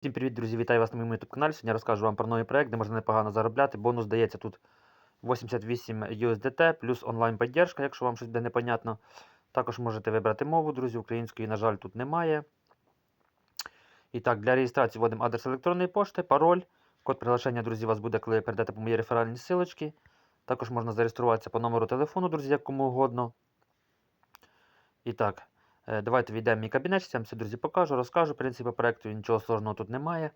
Всім привіт, друзі! Вітаю вас на моєму YouTube каналі. Сьогодні розкажу вам про новий проект, де можна непогано заробляти. Бонус дається тут 88 USDT плюс онлайн підтримка, якщо вам щось буде непонятно. Також можете вибрати мову, друзі. Української, на жаль, тут немає. І так, для реєстрації вводимо адрес електронної пошти, пароль. Код приглашення, друзі, у вас буде, коли ви по моїй реферальній силочці. Також можна зареєструватися по номеру телефону, друзі, як кому угодно. І так, Давайте війдемо в мій кабінет, я вам все, друзі, покажу, розкажу. В принципі, проєкту нічого сложного тут немає.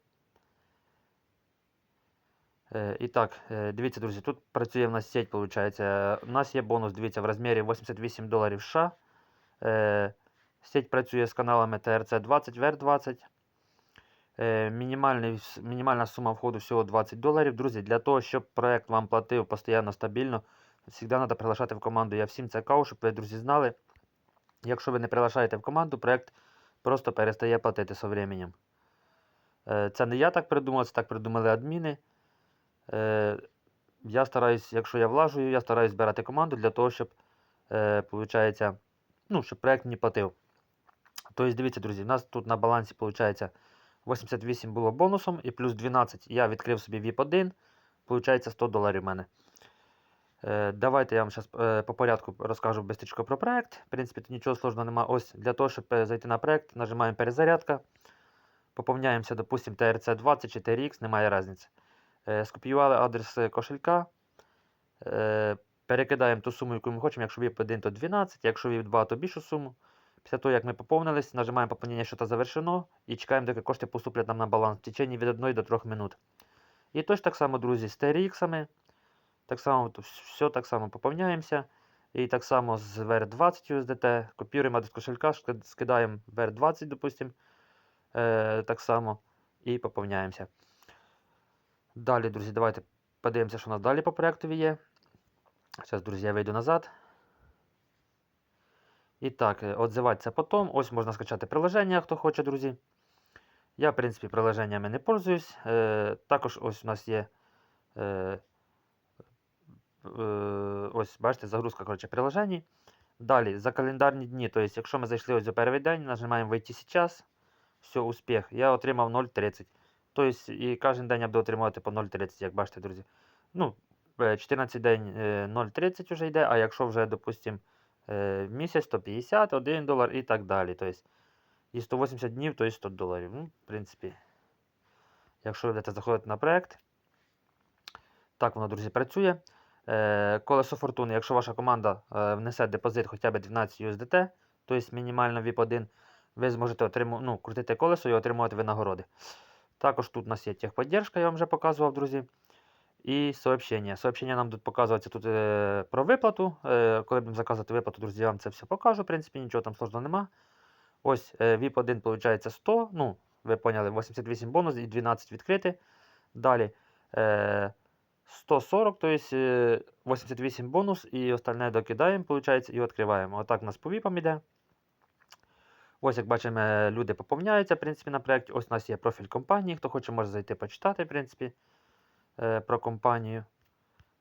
Е, І так, е, дивіться, друзі, тут працює в нас сеть, виходить. У нас є бонус, дивіться, в розмірі 88 доларів США. Е, Сеть працює з каналами TRC20, VR20. Е, мінімальна сума входу всього 20 доларів. Друзі, для того, щоб проєкт вам платив постійно стабільно, завжди треба приглашати в команду. Я всім це кажу, щоб ви, друзі, знали. Якщо ви не приглашаєте в команду, проєкт просто перестає платити з временем. Е, Це не я так придумав, це так придумали адміни. Е, Я стараюсь, якщо я влажую, я стараюсь збирати команду для того, щоб, е, получається, ну, щоб проєкт не платив. Тобто, дивіться, друзі, у нас тут на балансі виходить 88 було бонусом і плюс 12 я відкрив собі VIP1, виходить 100 доларів в мене. Е, Давайте я вам зараз по порядку розкажу бистрічко про проект. В принципі, тут нічого сложного немає. Ось для того, щоб е, зайти на проект, нажимаємо перезарядка. Поповняємося, допустимо, TRC20 чи TRX, немає різниці. Е, Скопіювали адрес е, кошелька. Е, Перекидаємо ту суму, яку ми хочемо. Якщо VIP 1, то 12, якщо VIP 2, то більшу суму. Після того, як ми поповнились, нажимаємо поповнення, що то завершено, і чекаємо, доки кошти поступлять нам на баланс в течение від 1 до 3 минут. І точно так само, друзі, з TRX. Так само все так само поповняємося. І так само з VR20 USDT. Копіруємо адрес кошелька, скидаємо VR20, допустим. Е, так само. І поповняємося. Далі, друзі, давайте подивимося, що у нас далі по проєктові є. Зараз, друзі, я вийду назад. І так, е, отзиватися потім. Ось можна скачати приложення, хто хоче, друзі. Я, в принципі, приложеннями не пользуюсь. Е, також ось у нас є. Е, ось, бачите, загрузка коротше, приложень. Далі, за календарні дні. Тобто, якщо ми зайшли ось за перший день, нажимаємо «Войти сейчас», все, успіх. Я отримав 0,30. Тобто, і кожен день я буду отримувати по 0,30, як бачите, друзі. Ну, е, 14 день е, 0,30 вже йде, а якщо вже, допустимо, е, місяць, то 50, 1 долар і так далі. Тобто, і 180 днів, то 100 доларів. Ну, в принципі, якщо ви будете заходити на проект, так воно, друзі, працює. Е, Колесо фортуни, якщо ваша команда е, внесе депозит хоча б 12 USDT, тобто мінімально VIP1, ви зможете отриму, ну, крутити колесо і отримувати винагороди. Також тут у нас є техподдержка, я вам вже показував, друзі. І сообщення. Сообщення нам будуть показуватися тут е, про виплату. Е, коли будемо заказувати виплату, друзі, я вам це все покажу. В принципі, нічого там сложного нема. Ось е, VIP1 виходить 100. Ну, ви поняли, 88 бонус і 12 відкрити. Далі. Е, 140, то есть 88 бонус, і остальне докидаємо, виходить, і відкриваємо. Отак у нас по віпам іде. Ось, як бачимо, люди поповняються в принципі, на проєкті. Ось у нас є профіль компанії. Хто хоче, може зайти почитати в принципі, е, про компанію.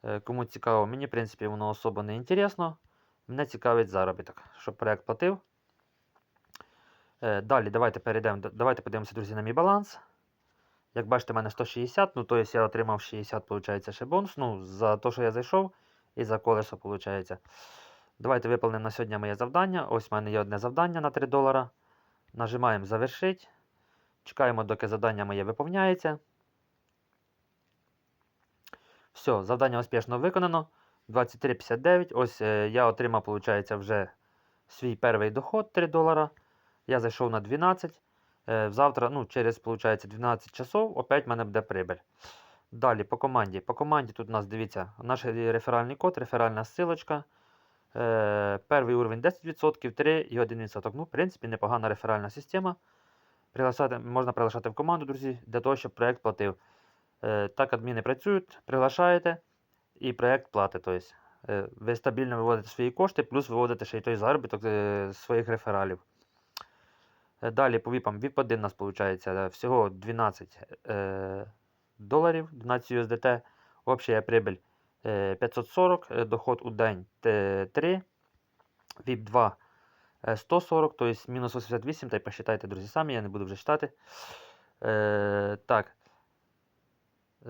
Е, Кому цікаво, мені в принципі, воно особо не інтересно. Мене цікавить заробіток, щоб проєкт платив. Е, Далі давайте перейдемо. Давайте подивимося, друзі, на мій баланс. Як бачите, в мене 160, ну, тобто я отримав 60, виходить, ще бонус. Ну, за те, що я зайшов, і за колесо, виходить. Давайте виповнимо на сьогодні моє завдання. Ось в мене є одне завдання на 3 долара. Нажимаємо завершити. Чекаємо, доки завдання моє виповняється. Все, завдання успішно виконано. 23,59. Ось е, я отримав, виходить, вже свій перший доход 3 долара. Я зайшов на 12. Е, Завтра, ну, через, получается, 12 часов опять в мене буде прибыль. Далі по команді. По команді тут у нас, дивіться, наш реферальний код, реферальна ссылочка. Е, Перший уровень 10%, 3 і 1%. Ну, в принципі, непогана реферальна система. Приглашати, можна приглашати в команду, друзі, для того, щоб проєкт платив. Е, Так адміни працюють, приглашаєте і проєкт платить. Тобто, ви стабільно виводите свої кошти, плюс виводите ще й той заробіток е, своїх рефералів. Е, Далі по віпам. VIP 1 у нас виходить всього 12 е, доларів, 12 USDT. Общая прибыль е, 540, е, доход у день 3. VIP 2 е, 140, тобто мінус 88, та й посчитайте, друзі, самі, я не буду вже читати. Е, так.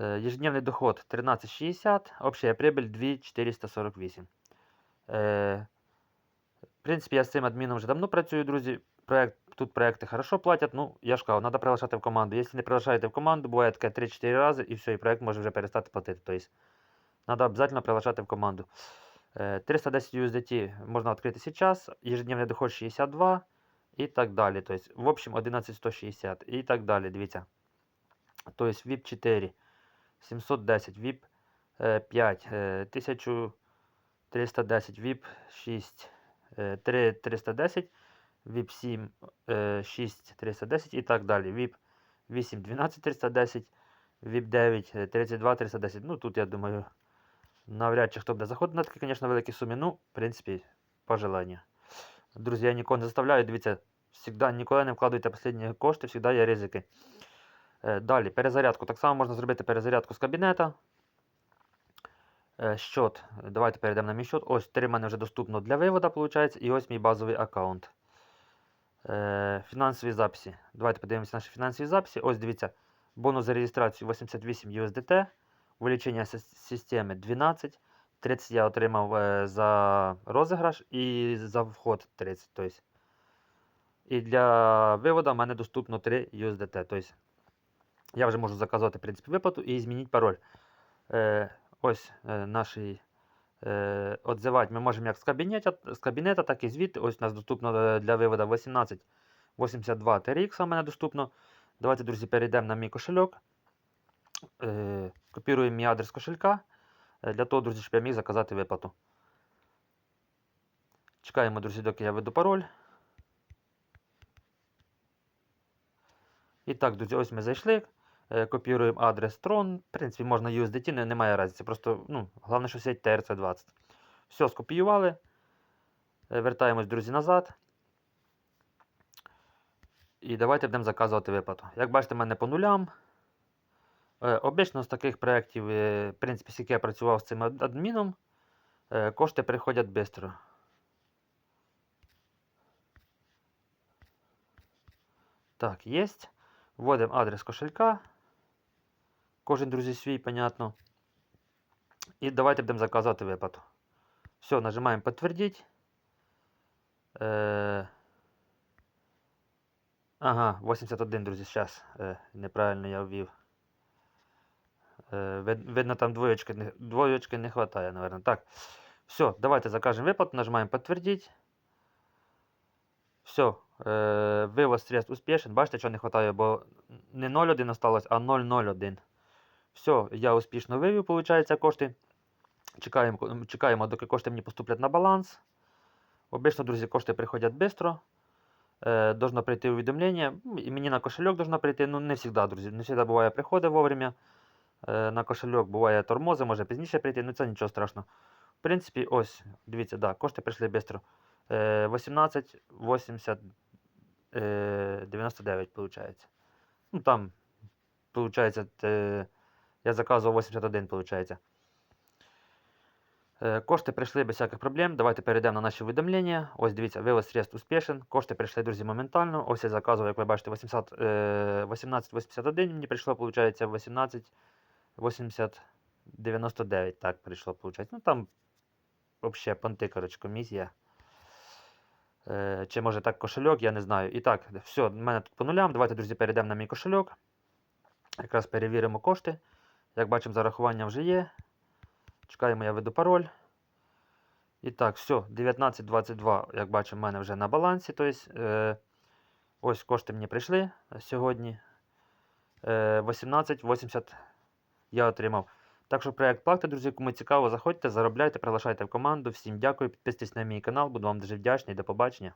Е, ежедневний доход 13,60, общая прибыль 2,448. Е, в принципі, я з цим адміном вже давно працюю, друзі. Проект, тут проекти хорошо платять. Ну, я ж кажу, треба приглашати в команду. Якщо не приглашаєте в команду, буває таке 3-4 рази, і все, і проект може вже перестати платити. Тобто, треба обов'язково приглашати в команду. Е, 310 USDT можна відкрити зараз, ежедневний доход 62 і так далі. Тобто, в общем, 11160 і так далі. Дивіться. Тобто, VIP 4 710, VIP е, 5 е, 1310, VIP 6 е, 3 310, VIP 7 е, 6 310 і так далі. VIP 8 12 310, VIP 9 е, 32 310. Ну тут я думаю, навряд чи хто буде заходити на такі, звісно, великі суми. Ну, в принципі, по желанню. Друзі, я нікого не заставляю. Дивіться, всегда, ніколи не вкладуйте останні кошти, завжди є ризики. Е, Далі, перезарядку. Так само можна зробити перезарядку з кабінета. Е, Щот. Давайте перейдемо на мій щот. Ось 3 в мене вже доступно для виводу, виходить. І ось мій базовий аккаунт. Е, Фінансові записи. Давайте подивимося наші фінансові записи. Ось дивіться. Бонус за реєстрацію 88 USDT. Увеличення системи 12. 30 я отримав е, за розіграш і за вход 30. Тобто. І для виводу в мене доступно 3 USDT. Тобто я вже можу заказувати в принципі, виплату і змінити пароль. Е, ось е, наш е, отзивати ми можемо як з кабінета, з кабінета, так і звідти. Ось у нас доступно е, для виводу 1882 TRX у мене доступно. Давайте, друзі, перейдемо на мій кошельок. Е, копіруємо мій адрес кошелька. Для того, друзі, щоб я міг заказати виплату. Чекаємо, друзі, доки я веду пароль. І так, друзі, ось ми зайшли. Е, Копіруємо адрес Tron. В принципі, можна USDT, не, немає різниці. Просто, ну, головне, що сеть TRC20. Все, скопіювали. Е, Вертаємось, друзі, назад. І давайте будемо заказувати виплату. Як бачите, в мене по нулям. Е, Обично з таких проєктів, в принципі, скільки я працював з цим адміном, кошти приходять швидко. Так, є. Вводимо адрес кошелька. Кожен, друзі, свій, понятно. І давайте будемо заказувати виплату. Все, нажимаємо підтвердити. Е... Ага, 81, друзі, зараз. Е, неправильно я ввів. Е, вид- видно, там двоєчки двоєчки не вистачає, мабуть. Так. Все, давайте закажемо виплату, нажимаємо підтвердити. Все, е, вивоз средств успішен. Бачите, що не вистачає, бо не 0,1 осталось, а 0,01. Все, я успішно вивів, виходить, кошти. Чекаємо, чекаємо, доки кошти мені поступлять на баланс. Обично, друзі, кошти приходять швидко. Е, должно прийти увідомлення. І мені на кошельок должно прийти. Ну, не завжди, друзі. Не завжди буває приходить вовремя. Е, на кошельок буває тормози, може пізніше прийти, ну це нічого страшного. В принципі, ось, дивіться, да, кошти прийшли швидко. Е, 18, 80, е, 99, виходить. Ну там, виходить, я заказував 81, виходить. Е, Кошти прийшли без всяких проблем. Давайте перейдемо на наші увідомлення. Ось дивіться, вивоз средств успішен. Кошти прийшли, друзі, моментально. Ось я заказував, як ви бачите, 800, е, 1881 мені прийшло, виходить, 18 80 99, так прийшло, виходить. Ну там взагалі понти, коротше, комісія. Е, чи може так кошельок, я не знаю. І так, все, в мене тут по нулям. Давайте, друзі, перейдемо на мій кошельок. Якраз перевіримо кошти. Як бачимо, зарахування вже є. Чекаємо, я веду пароль. І так, все, 19.22, як бачимо, в мене вже на балансі. Тобто, е, ось кошти мені прийшли сьогодні. Е, 18.80 я отримав. Так що проект плати, друзі, кому цікаво, заходьте, заробляйте, приглашайте в команду. Всім дякую, підписуйтесь на мій канал, буду вам дуже вдячний. До побачення.